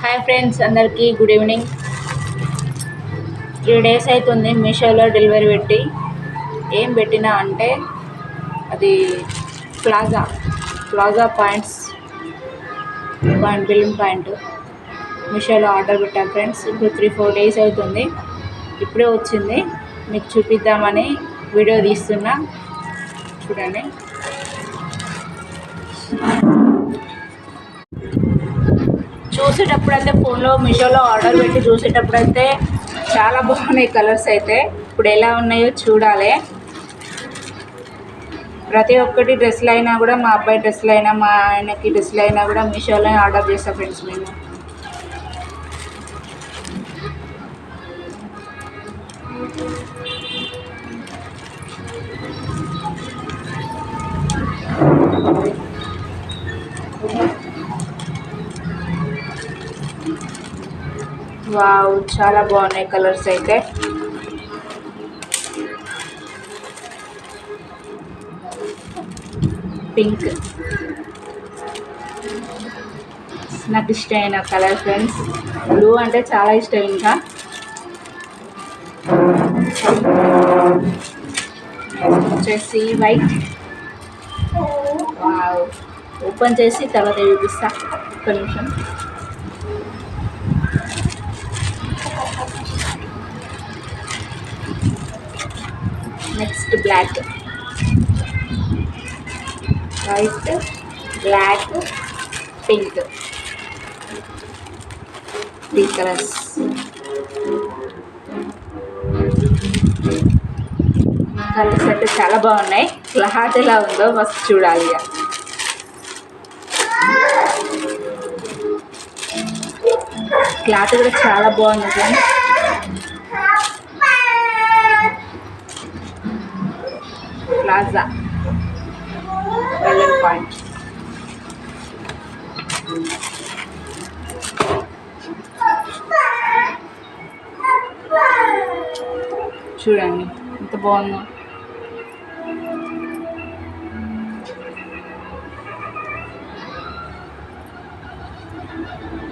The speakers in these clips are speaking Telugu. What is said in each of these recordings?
హాయ్ ఫ్రెండ్స్ అందరికీ గుడ్ ఈవినింగ్ త్రీ డేస్ అవుతుంది మీషోలో డెలివరీ పెట్టి. ఏం పెట్టినా అంటే అది plaza plaza points point billing point మీషోలో ఆర్డర్ పెట్టాను ఫ్రెండ్స్ ఇప్పుడు త్రీ ఫోర్ డేస్ అవుతుంది. ఇప్పుడే వచ్చింది. మీకు చూపిద్దామని వీడియో తీస్తున్నా. చూడండి. చూసేటప్పుడు అయితే ఫోన్లో మీషోలో ఆర్డర్ పెట్టి చూసేటప్పుడు అయితే చాలా బాగున్నాయి కలర్స్ అయితే. ఇప్పుడు ఎలా ఉన్నాయో చూడాలి. ప్రతి ఒక్కటి డ్రెస్సులు అయినా కూడా మా అబ్బాయి డ్రెస్సులు అయినా మా ఆయనకి డ్రెస్సులు అయినా కూడా మీషోలో ఆర్డర్ చేస్తాం ఫ్రెండ్స్ మేము. వావ్ చాలా బాగున్నాయి కలర్స్ అయితే. పింక్. నాకు ఇష్టమైన కలర్ ఫ్రెండ్స్. బ్లూ అంటే చాలా ఇష్టం ఇంకా. వచ్చేసి వైట్ వావ్ ఓపెన్ చేసి తర్వాత చూపిస్తా. ఒక్క నిమిషం. Next black. White black pink. Three colours. Colours అయితే చాలా బాగున్నాయి. క్లాత్ ఎలా ఉందో మస్తు చూడాలి ఇక. క్లాత్ కూడా చాలా బాగుంది ఫ్రెండ్స్ ప్లాజా బెల్లన్ పాయింట్ చూడండి ఎంత బాగుందో వస్తుంది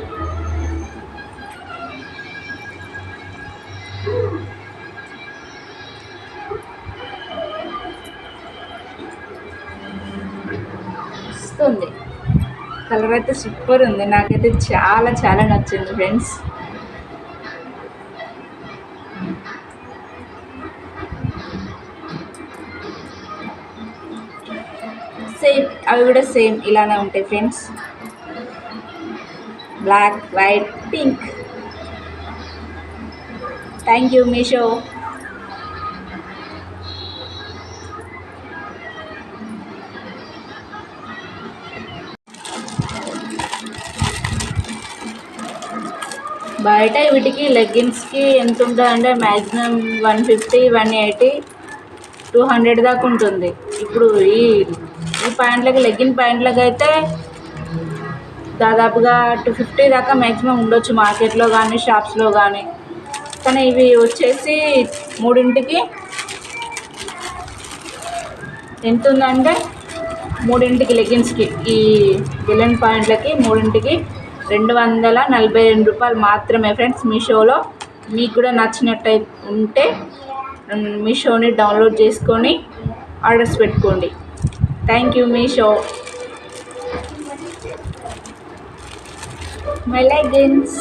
కలర్ అయితే సూపర్ ఉంది. నాకైతే చాలా చాలా నచ్చింది ఫ్రెండ్స్. సేమ్ అవి కూడా సేమ్ ఇలానే ఉంటాయి friends. Black white pink thank you Meesho బయట వీటికి లెగ్గిన్స్కి ఎంత ఉంటుంది అంటే maximum one fifty one eighty two hundred దాకా ఉంటుంది. ఇప్పుడు ఈ ఈ ప్యాంట్లకి లెగ్గిన్ ప్యాంట్లకి అయితే దాదాపుగా టూ ఫిఫ్టీ దాకా మ్యాక్సిమం ఉండొచ్చు మార్కెట్లో కానీ షాప్స్లో కానీ కానీ ఇవి వచ్చేసి మూడింటికి ఎంత ఉందంటే మూడింటికి లెగ్గిన్స్కి ఈ విలన్ పాయింట్లకి మూడింటికి రెండు వందల నలభై రెండు రూపాయలు మాత్రమే ఫ్రెండ్స్ మీషోలో. మీకు కూడా నచ్చినట్టు ఉంటే మీషోని డౌన్లోడ్ చేసుకొని ఆర్డర్స్ పెట్టుకోండి. Thank you Meesho. My leggings